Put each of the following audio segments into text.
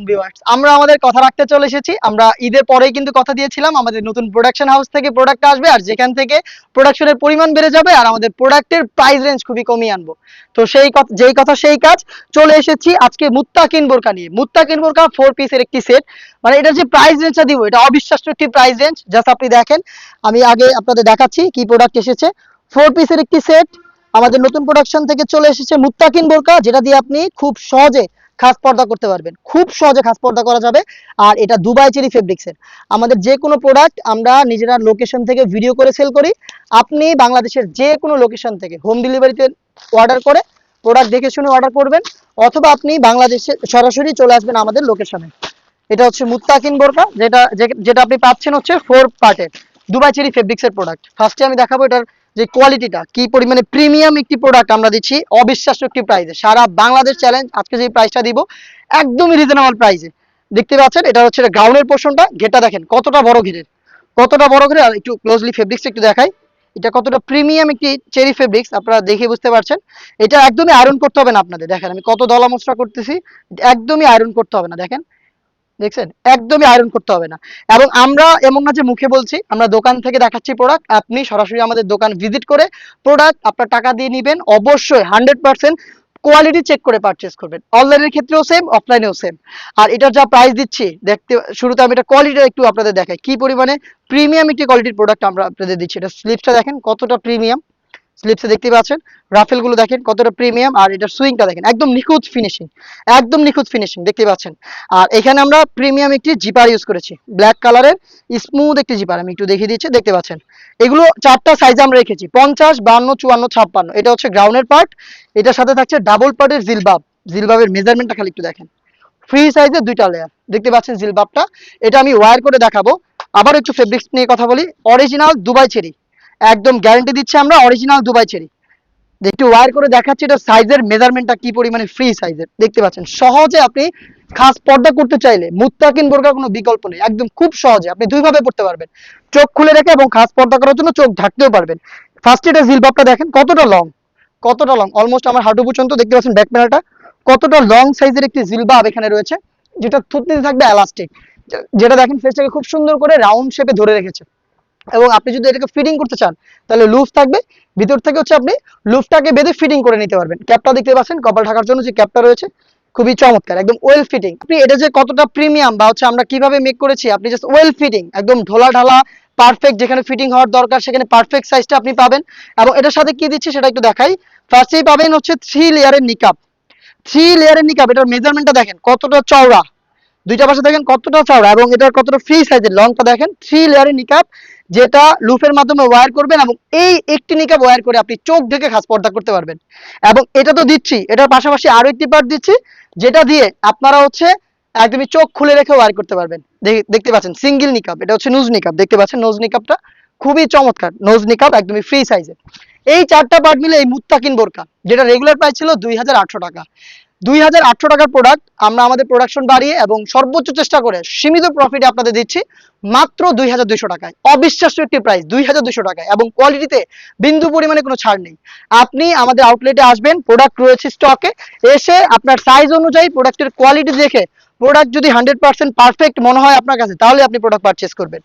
আলাইকুম ভিউয়ার্স আমরা আমাদের কথা রাখতে চলে এসেছি। আমরা ঈদের পরেই কিন্তু কথা দিয়েছিলাম, আমাদের নতুন প্রোডাকশন হাউস থেকে প্রোডাক্ট আসবে আর যেখান থেকে প্রোডাকশনের পরিমাণ বেড়ে যাবে আর আমাদের প্রোডাক্টের প্রাইস রেঞ্জ খুবই কমিয়ে আনব। তো সেই কথা যেই কথা সেই কাজ, চলে এসেছি আজকে নিয়ে। ফোর পিসের একটি সেট মানে এটা যে প্রাইস রেঞ্জটা দিব, এটা অবিশ্বাস্য একটি প্রাইস রেঞ্জ জাস্ট আপনি দেখেন, আমি আগে আপনাদের দেখাচ্ছি কি প্রোডাক্ট এসেছে। ফোর পিসের একটি সেট আমাদের নতুন প্রোডাকশন থেকে চলে এসেছে মুত্তাকিন বোরকা, যেটা দিয়ে আপনি খুব সহজে খাস পর্দা করতে পারবেন। খুব সহজে খাস পর্দা করা যাবে। আর এটা দুবাই চেরি ফেব্রিক্সের আমাদের যে কোনো প্রোডাক্ট আমরা নিজেরা লোকেশন থেকে ভিডিও করে সেল করি। আপনি বাংলাদেশের যে কোনো লোকেশন থেকে হোম ডেলিভারিতে অর্ডার করে প্রোডাক্ট দেখে শুনে অর্ডার করবেন। অথবা আপনি বাংলাদেশে সরাসরি চলে আসবেন আমাদের লোকেশনে এটা হচ্ছে মুত্তাকিন বোরকা, যেটা যেটা আপনি পাচ্ছেন হচ্ছে ফোর পার্টের দুবাই চেরি ফেব্রিক্সের প্রোডাক্ট ফার্স্টে আমি দেখাবো এটার যে কোয়ালিটিটা কি পরিমাণে প্রিমিয়াম একটি প্রোডাক্ট আমরা দিচ্ছি, অবিশ্বাস্য একটি প্রাইসে সারা বাংলাদেশ চ্যালেঞ্জ আজকে যে প্রাইসটা দিব, একদমই রিজনেবল প্রাইসে দেখতে পাচ্ছেন, এটা হচ্ছে গ্রাউন্ডের পোর্শনটা ঘেরটা দেখেন, কতটা বড় ঘেরের। কতটা বড় ঘেরে একটু ক্লোজলি ফেব্রিক্স একটু দেখাই। এটা কতটা প্রিমিয়াম একটি চেরি ফেব্রিক্স আপনারা দেখে বুঝতে পারছেন। এটা একদমই আয়রন করতে হবে না আপনাদের। দেখেন, আমি কত দলা করতেছি, একদমই আয়রন করতে হবে না। দেখেন দেখছেন? একদমই আয়রন করতে হবে না। এবং আমরা এমন না যে মুখে বলছি, আমরা দোকান থেকে দেখাচ্ছি প্রোডাক্ট আপনি সরাসরি আমাদের দোকান ভিজিট করে প্রোডাক্ট আপনার টাকা দিয়ে নেবেন, অবশ্যই হান্ড্রেড পার্সেন্ট কোয়ালিটি চেক করে পারচেস করবেন। অনলাইনের ক্ষেত্রেও সেম অফলাইনেও সেম আর এটার যা প্রাইস দিচ্ছি, দেখতে, শুরুতে আমি এটা কোয়ালিটি একটু আপনাদের দেখাই। কি পরিমাণে প্রিমিয়াম একটি কোয়ালিটির প্রোডাক্ট আমরা আপনাদের দিচ্ছি। এটা স্লিপসটা দেখেন কতটা প্রিমিয়াম স্লিপসে দেখতে পাচ্ছেন? রাফেলগুলো দেখেন কতটা প্রিমিয়াম আর এটা সুইংটা দেখেন, একদম নিখুঁত ফিনিশিং একদম নিখুঁত ফিনিশিং দেখতে পাচ্ছেন। আর এখানে আমরা প্রিমিয়াম একটি জিপার ইউজ করেছি ব্ল্যাক কালারের স্মুথ একটি জিপার আমি একটু দেখিয়ে দিচ্ছি, দেখতে পাচ্ছেন। এগুলো চারটা সাইজ আমরা রেখেছি, পঞ্চাশ, বান্ন, চুয়ান্ন, ছাপ্পান্ন, এটা হচ্ছে গ্রাউন্ডের পার্ট এটার সাথে থাকছে ডাবল পার্টের জিলবাব, জিলবাবের মেজারমেন্টটা খালি একটু দেখেন। ফ্রি সাইজের দুইটা লেয়ার দেখতে পাচ্ছেন জিলবাবটা, এটা আমি ওয়ার করে দেখাবো, আবার একটু ফেব্রিক্স নিয়ে কথা বলি অরিজিনাল দুবাই চেরি, একদম গ্যারেন্টি দিচ্ছি আমরা অরিজিনাল দুবাই চেরি। একটু ওয়্যার করে দেখাচ্ছি, এটা সাইজের মেজারমেন্টটা কি পরিমাণে ফ্রি সাইজের দেখতে পাচ্ছেন। সহজে আপনি খাস পর্দা করতে চাইলে মুত্তাকিন বোরকার কোনো বিকল্প নেই। একদম খুব সহজে আপনি দুইভাবে পড়তে পারবেন। চোখ খুলে রেখে এবং খাস পর্দা করার জন্য চোখ ঢাকতেও পারবেন। ফার্স্ট এটা জিলবাবটা দেখেন, কতটা লং কতটা লং অলমোস্ট আমার হাঁটু পর্যন্ত দেখতে পাচ্ছেন ব্যাক প্যানেলটা কতটা লং সাইজের একটি জিলবাব এখানে রয়েছে, যেটা থুতনিতে থাকবে এলাস্টিক যেটা দেখেন ফেসটাকে খুব সুন্দর করে রাউন্ড শেপে ধরে রেখেছে। এবং আপনি যদি এটাকে ফিটিং করতে চান, তাহলে লুফ থাকবে। ভিতর থেকে হচ্ছে আপনি লুফটাকে বেঁধে ফিটিং করে নিতে পারবেন। ক্যাপটা দেখতে পাচ্ছেন, কপাল ঢাকার জন্য যে ক্যাপটা রয়েছে, খুবই চমৎকার, একদম ওয়েল ফিটিং আপনি এটা যে কতটা প্রিমিয়াম বা হচ্ছে আমরা কীভাবে মেক করেছি, আপনি জাস্ট ওয়েল ফিটিং একদম ঢোলা ঢালা পারফেক্ট যেখানে ফিটিং হওয়ার দরকার, সেখানে পারফেক্ট সাইজটা আপনি পাবেন। এবং এটার সাথে কি দিচ্ছে সেটা একটু দেখাই। ফার্স্টেই পাবেন হচ্ছে থ্রি লেয়ারের নিকাপ থ্রি লেয়ারের নিকাপ এটার মেজারমেন্টটা দেখেন, কতটা চওড়া। দুইটা পাশে দেখেন কতটা চওড়া এবং এটার কতটা ফ্রি সাইজের লংটা দেখেন। থ্রি লেয়ারের নিকাপ যেটা লুফের মাধ্যমে ওয়্যার করবেন এবং এই একটি নিকাপ ওয়্যার করে আপনি চোখ ঢেকে খাস পর্দা করতে পারবেন। এবং এটা তো দিচ্ছি, এটার পাশাপাশি আরও একটি পার্ট দিচ্ছি, যেটা দিয়ে আপনারা হচ্ছে একদমই চোখ খুলে রেখে ওয়্যার করতে পারবেন। দেখতে পাচ্ছেন সিঙ্গেল নিকাপ এটা হচ্ছে নোজ নিকাপ দেখতে পাচ্ছেন নোজ নিকাপটা খুবই চমৎকার নোজ নিকাপ একদমই ফ্রি সাইজের এই চারটা পার্ট মিলে এই মুত্তাকিন বোরকা, যেটা রেগুলার প্রাইস ছিল দুই হাজার আটশো টাকা। দুই হাজার আটশো টাকার প্রোডাক্ট আমরা আমাদের প্রোডাকশন বাড়িয়ে এবং সর্বোচ্চ চেষ্টা করে সীমিত প্রফিটে আপনাদের দিচ্ছি মাত্র দুই হাজার দুইশো টাকায়। অবিশ্বাস্য একটি প্রাইস দুই হাজার দুইশো টাকায় এবং কোয়ালিটিতে বিন্দু পরিমাণে কোনো ছাড় নেই। আপনি আমাদের আউটলেটে আসবেন প্রোডাক্ট রয়েছে স্টকে এসে আপনার সাইজ অনুযায়ী প্রোডাক্টের কোয়ালিটি দেখে প্রোডাক্ট যদি হান্ড্রেড পার্সেন্ট পারফেক্ট মনে হয় আপনার কাছে, তাহলে আপনি প্রোডাক্ট পারচেস করবেন।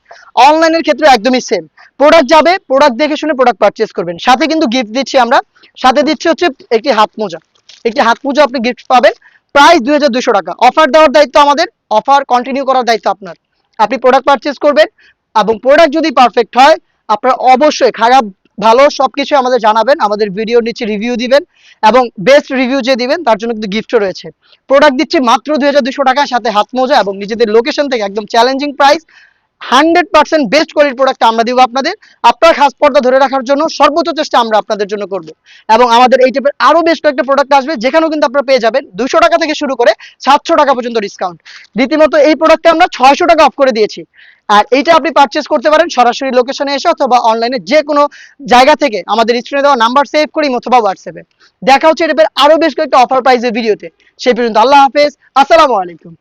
অনলাইনের ক্ষেত্রে একদমই সেম প্রোডাক্ট যাবে প্রোডাক্ট দেখে শুনে প্রোডাক্ট পারচেস করবেন। সাথে কিন্তু গিফট দিচ্ছি আমরা, সাথে দিচ্ছি হচ্ছে একটি হাত মোজা। একটি হাত মোজা আপনি গিফট পাবেন। প্রাইস দুই টাকা। অফার দেওয়ার দায়িত্ব আমাদের। অফার কন্টিনিউ করার দায়িত্ব আপনার। আপনি প্রোডাক্ট পারচেস করবেন এবং প্রোডাক্ট যদি পারফেক্ট হয়, আপনারা অবশ্যই খারাপ, ভালো সবকিছু আমাদের জানাবেন, আমাদের ভিডিওর নিচে রিভিউ দিবেন এবং বেস্ট রিভিউ যে দিবেন, তার জন্য কিন্তু গিফটও রয়েছে। প্রোডাক্ট দিচ্ছি মাত্র দুই টাকার সাথে হাত মোজা এবং নিজেদের লোকেশন থেকে একদম challenging price hundred percent best কোয়ালিটির প্রোডাক্ট আমরা দিব আপনাদের। আপনার খাস পর্দা ধরে রাখার জন্য সর্বোচ্চ চেষ্টা আমরা আপনাদের জন্য করব। এবং আমাদের এই টাইপের আরও বেশ কয়েকটা প্রোডাক্ট আসবে, যেখানেও কিন্তু আপনারা পেয়ে যাবেন দুশো টাকা থেকে শুরু করে সাতশো টাকা পর্যন্ত ডিসকাউন্ট রীতিমতো এই প্রোডাক্টে আমরা ছয়শো টাকা অফ করে দিয়েছি। আর এইটা আপনি পারচেস করতে পারেন সরাসরি লোকেশনে এসে অথবা অনলাইনে যে কোনো জায়গা থেকে। আমাদের স্ক্রিনে দেওয়া নাম্বার সেভ করি অথবা হোয়াটসঅ্যাপে দেখা হচ্ছে এটা টাইপের আরও বেশ কয়েকটা অফার প্রাইজের ভিডিওতে সেই পর্যন্ত আল্লাহ হাফেজ। আসসালামু আলাইকুম।